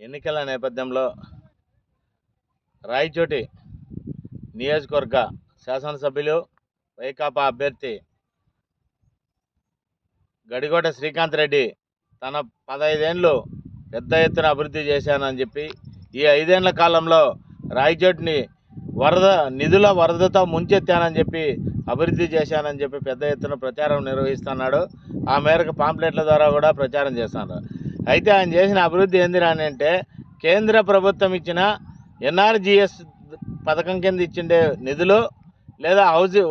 ఎన్నికల నేపథ్యంలో రాయచోటి నియోజకవర్గ శాసనసభ్యులు వైకాపా అభ్యర్థి గడిగోట శ్రీకాంత్ రెడ్డి తన పదహైదేళ్ళు పెద్ద ఎత్తున అభివృద్ధి చేశానని చెప్పి ఈ ఐదేళ్ళ కాలంలో రాయచోటిని వరద నిధుల వరదతో ముంచెత్తానని చెప్పి అభివృద్ధి చేశానని చెప్పి పెద్ద ఎత్తున ప్రచారం నిర్వహిస్తున్నాడు. ఆ మేరకు పాంప్లెట్ల ద్వారా కూడా ప్రచారం చేస్తున్నారు అయితే ఆయన చేసిన అభివృద్ధి ఏంది అంటే కేంద్ర ప్రభుత్వం ఇచ్చిన ఎన్ఆర్జిఎస్ పథకం కింద ఇచ్చిండే నిధులు లేదా హౌసింగ్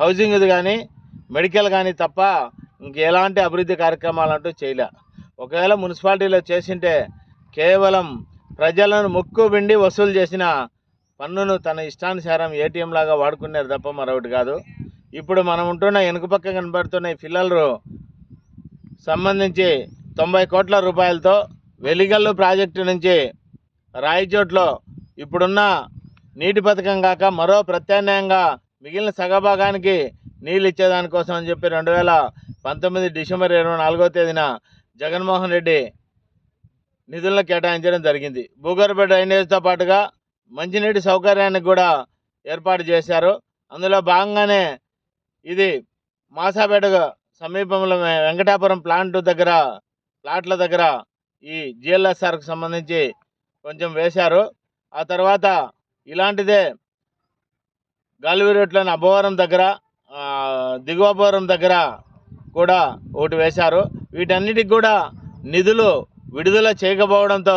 హౌసింగ్ది కానీ మెడికల్ కానీ తప్ప ఇంకెలాంటి అభివృద్ధి కార్యక్రమాలు అంటూ చేయలే. ఒకవేళ మున్సిపాలిటీలో చేసింటే కేవలం ప్రజలను ముక్కు పిండి వసూలు చేసిన పన్నును తన ఇష్టానుసారం ఏటీఎం లాగా వాడుకునేది తప్ప మరొకటి కాదు. ఇప్పుడు మనం ఉంటున్న వెనుక పక్క కనబడుతున్న ఈ పిల్లలు సంబంధించి తొంభై కోట్ల రూపాయలతో వెలిగల్లు ప్రాజెక్టు నుంచి రాయచోట్లో ఇప్పుడున్న నీటి పథకం కాక మరో ప్రత్యామ్నాయంగా మిగిలిన సగభాగానికి నీళ్ళు ఇచ్చేదానికోసం అని చెప్పి రెండు వేల పంతొమ్మిది డిసెంబర్ ఇరవై నాలుగో తేదీన జగన్మోహన్ రెడ్డి నిధులను కేటాయించడం జరిగింది. భూగర్భ డ్రైనేజ్తో పాటుగా మంచినీటి సౌకర్యానికి కూడా ఏర్పాటు చేశారు. అందులో భాగంగానే ఇది మాసాపేట సమీపంలో వెంకటాపురం ప్లాంట్ దగ్గర ప్లాట్ల దగ్గర ఈ జిఎల్ఎస్ఆర్కు సంబంధించి కొంచెం వేశారు. ఆ తర్వాత ఇలాంటిదే గాలివీరుట్లోని అబ్బవరం దగ్గర ఆ, దగ్గర కూడా ఒకటి వేశారు. వీటన్నిటికి కూడా నిధులు విడుదల చేయకపోవడంతో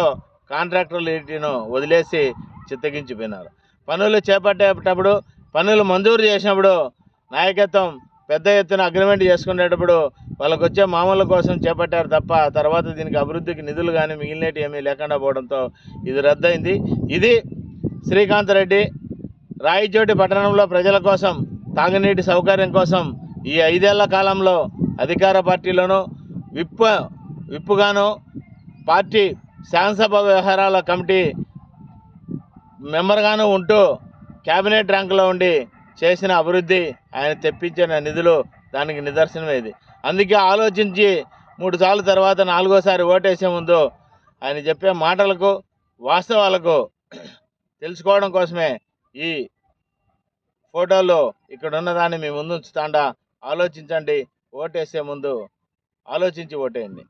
కాంట్రాక్టర్లు వీటిను వదిలేసి చిత్తగించిపోయినారు. పనులు చేపట్టేటప్పుడు పనులు మంజూరు చేసినప్పుడు నాయకత్వం పెద్ద ఎత్తున అగ్రిమెంట్ చేసుకునేటప్పుడు వాళ్ళకు వచ్చే మామూలు కోసం చేపట్టారు తప్ప తర్వాత దీనికి అభివృద్ధికి నిధులు కానీ మిగిలినవి ఏమీ లేకుండా పోవడంతో ఇది రద్దయింది. ఇది శ్రీకాంత్ రెడ్డి రాయచోటి పట్టణంలో ప్రజల కోసం తాగునీటి సౌకర్యం కోసం ఈ ఐదేళ్ళ కాలంలో అధికార పార్టీలోనూ విప్ప విప్పుగాను పార్టీ శాసనసభ వ్యవహారాల కమిటీ మెంబర్గాను ఉంటూ క్యాబినెట్ ర్యాంకులో ఉండి చేసిన అభివృద్ధి ఆయన తెప్పించిన నిధులు దానికి నిదర్శనం ఇది. అందుకే ఆలోచించి మూడు సార్లు తర్వాత నాలుగోసారి ఓటేసే ముందు ఆయన చెప్పే మాటలకు వాస్తవాలకు తెలుసుకోవడం కోసమే ఈ ఫోటోలో ఇక్కడ ఉన్నదాన్ని మీ ముందు ఉంచుతాండా. ఆలోచించండి ఓటేసే ముందు ఆలోచించి ఓటేయండి.